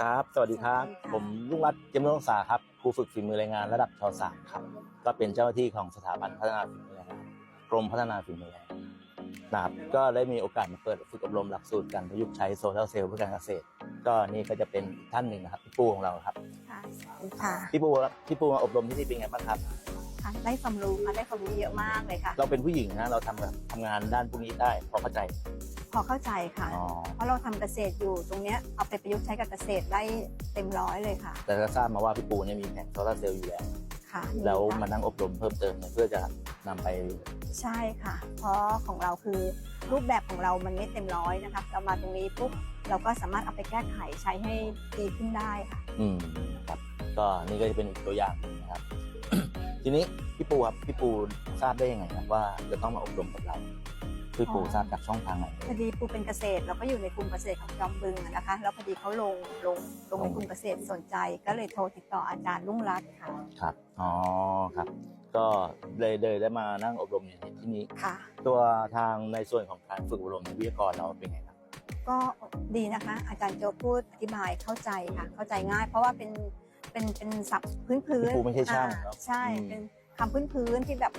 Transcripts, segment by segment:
ครับ สวัสดีครับสวัสดีค่ะผมลุงรัตน์เจมส์รักษาครับ ครูฝึกฝีมือแรงงานระดับชสามครับ ก็เป็นเจ้าหน้าที่ของสถาบันพัฒนาฝีมือแรงงานกรมพัฒนาฝีมือแรงงานนะครับ ก็ได้มีโอกาสมาเปิดฝึกอบรมหลักสูตรการประยุกต์ใช้โซลาร์เซลล์เพื่อการเกษตร ก็นี่ก็จะเป็นท่านหนึ่งนะครับพี่ปูของเราครับค่ะสวัสดีค่ะพี่ปูครับพี่ปูมาอบรมที่นี่เป็นไงบ้างครับค่ะได้ความรู้ค่ะได้ความรู้เยอะมากเลยค่ะ เราเป็นผู้หญิงนะเราทำแบบทำงานด้านพวกนี้ได้พอเข้าใจพ อเข้าใจค่ะ อ๋อเพราะเราทำเกษตรอยู่ตรงเนี้ยเอาไปประยุกต์ใช้กับเกษตรได้เต็มร้อยเลยค่ะแต่ก็ทราบมาว่าพี่ปูเนี่ยมีแผงโซลาร์เซลล์อยู่แล้ว ค่ะแล้วค่ะ มานั่งอบรมเพิ่มเติมเนี่ยเพื่อจะนำไป ใช่ค่ะ เพราะของเราคือรูปแบบของเรามันไม่เต็มร้อยนะคะเรามาตรงนี้ปุ๊บเราก็สามารถเอาไปแก้ไขใช้ให้ดีขึ้นได้ค่ะ อืมครับก็นี่ก็จะเป็นอีกตัวอย่างหนึ่งนะครับ ทีนี้พี่ปูครับพี่ปูทราบได้ยังไงครับว่าจะต้องมาอบรมกับเรา พี่ปูอ๋อทราบจากช่องทางไหน พอดีปูเป็นเกษตรเราก็อยู่ในกลุ่มเกษตรของจอมบึงอะนะคะแล้วพอดีเขาลงลงลงในกลุ่มเกษตรสนใจ ก็เลยโทรติดต่ออาจารย์รุ่งรัตน์ค่ะครับ อ๋อ ครับ ก็เลยเลยได้มานั่งอบรมอยู่ที่นี้ ค่ะ ตัวทางในส่วนของการฝึกอบรมในวิทยากรเราเป็นไงครับ ก็ดีนะคะ อาจารย์โจพูดอธิบายเข้าใจค่ะ เข้าใจง่าย เพราะว่าเป็นเป็นเป็นศัพท์พื้นพื้นพี่ปูไม่ใช่ช่างอ่เนอะใช่อืม เป็น คำพื้นพื้นที่แบบ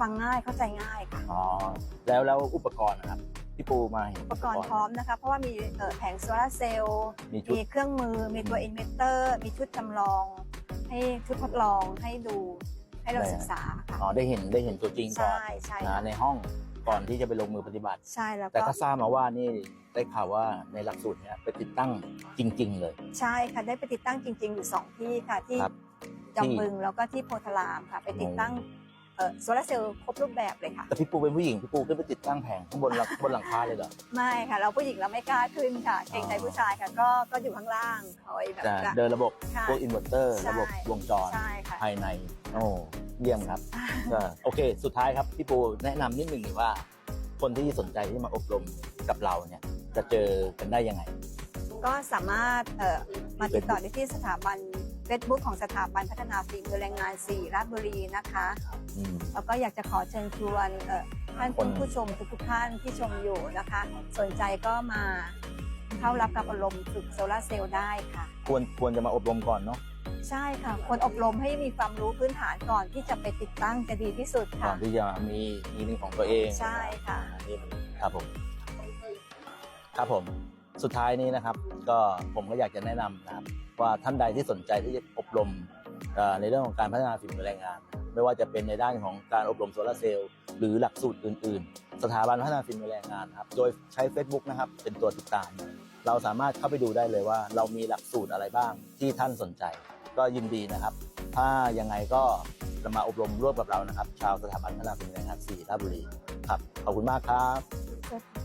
ฟังง่ายเข้าใจง่ายค่ะ อ๋อแล้วแล้วอุปกรณ์นะครับพี่ปูมาเห็นอุปกรณ์พร้อมนะคะ เพราะว่ามีเอ่อแผงโซลาร์เซลล์มีชุด มีเครื่องมือ มีตัวอินเวอร์เตอร์ มีชุดจำลอง ให้ชุดทดลองให้ดูให้เราศึกษาค่ะ อ๋อได้เห็นได้เห็นตัวจริงก่อนใช่ใช่นะค่ะในห้องก่อนที่จะไปลงมือปฏิบัติ ใช่แล้วแต่ก็ก็ทราบมาว่านี่ได้ข่าวว่าในหลักสูตรเนี้ยไปติดตั้งจริง ๆ เลย ใช่ค่ะได้ไปติดตั้งจริง ๆ อยู่สองที่ค่ะที่ครับ จอมบึงแล้วก็ที่โพธารามค่ะ ไปติดตั้งเอ่อโซลาร์เซลล์ครบรูปแบบเลยค่ะแต่พี่ปูเป็นผู้หญิงพี่ปูขึ้นไปติดตั้งแผงข้างบนหลังบนหลังคาเลยเหรอไม่ค่ะ เราผู้หญิงเราไม่กล้าขึ้นค่ะเกรงใจผู้ชายค่ะก็ก็อยู่ข้างล่างคอยแบบจะจะเดินระบบค่ะพวกอินเวอร์เตอร์ใช่ระบบวงจรใช่ค่ะภายในโอ้เยี่ยมครับก็โอเค สุดท้ายครับพี่ปูแนะนำนิดหนึ่งว่า คนที่สนใจที่มาอบรมกับเราเนี่ย จะเจอกันได้ยังไง ก็สามารถเอ่อมาติดต่อได้ที่สถาบัน Facebook ของสถาบันพัฒนาฝีมือแรงงาน4ราชบุรีนะคะ อืม แล้วก็อยากจะขอเชิญชวนเอ่อท่านคนผู้ชมทุกๆท่านที่ชมอยู่นะคะ สนใจก็มาเข้ารับการอบรมฝึกโซลาร์เซลล์ได้ค่ะ ควรควรจะมาอบรมก่อนเนาะใช่ค่ะควรอบรมให้มีความรู้พื้นฐานก่อนที่จะไปติดตั้งจะดีที่สุดก่อค่ะ นที่จะมีมีหนึ่งของตัวเองใช่ค่ะอ่านี่ครับผม ครับผม สุดท้ายนี้นะครับก็ผมก็อยากจะแนะนำนะครับว่าท่านใดที่สนใจที่จะอบรมในเรื่องของการพัฒนาฝีมือแรงงาน ไม่ว่าจะเป็นในด้านของการอบรมโซลาร์เซลล์หรือหลักสูตรอื่น ๆ สถาบันพัฒนาฝีมือแรงงานครับโดยใช้ Facebook นะครับเป็นตัวติดตาม เราสามารถเข้าไปดูได้เลยว่า เรามีหลักสูตรอะไรบ้างที่ท่านสนใจ ก็ยินดีนะครับ ถ้ายังไงก็จะมาอบรมร่วมกับเรานะครับ ชาวสถาบันพัฒนาฝีมือแรงงาน4ราชบุรีครับขอบคุณมากครับ